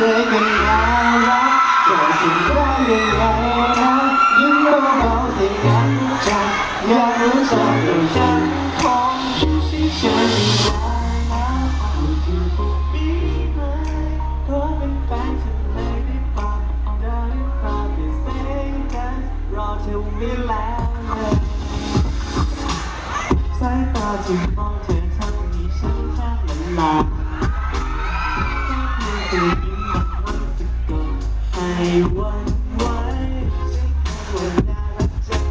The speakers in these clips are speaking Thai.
อกันแล้วรักจะสิได้ยังไงนะยิ้มเบาๆแต่ยังใจอยากรู้จักตัวฉันคงอยู่เฉยๆไม่ได้นะอยู่ที่พวกมีไหมขอเป็นแฟนฉันเลยได้ปะได้ปะ Please stay กันรอเธอไม่แล้วเลยสายตาที่มองเธอทำให้ฉันแทบละลายแค่ ให้หวันไววันน่ารักจัง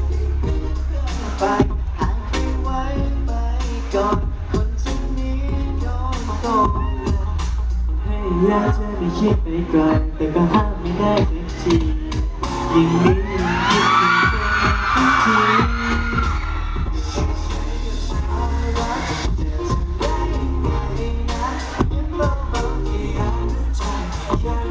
ไปห่างไปไว้ไปก่อนคนที่นี้โดนโดนให้อยากจะไม่คิดไปไกลแต่ก็ห้ามไม่ได้สักทียิ่งนี้ยิ่งคิดถึงเธอทุกทีร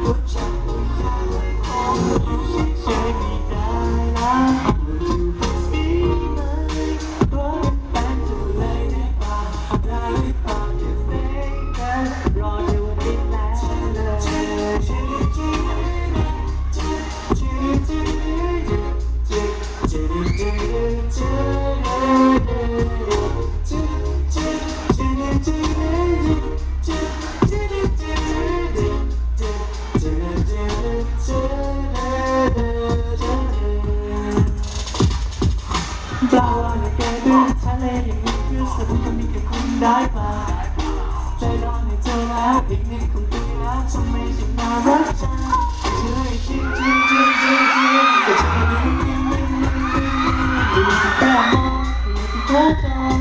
ได้ปใจร้อนในเธอแล้วอีกนิดคงดีแล้วทำไมฉันมารักจังเชื่อจริงจริงจริงจริงจริงแต่เธอไม่ได้ยินมันมันมันอยู่ที่แก้มมองอยู่ที่เธอจอง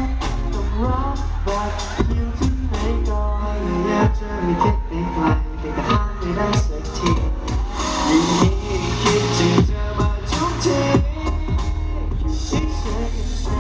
ต้องรักแบบอยู่ที่ไหนก่อนอยากจะไม่คิดไปไกลแต่ก็ห้ามไม่ได้สักทียิ่งคิดถึงเจอมาทุกทีคิดเฉย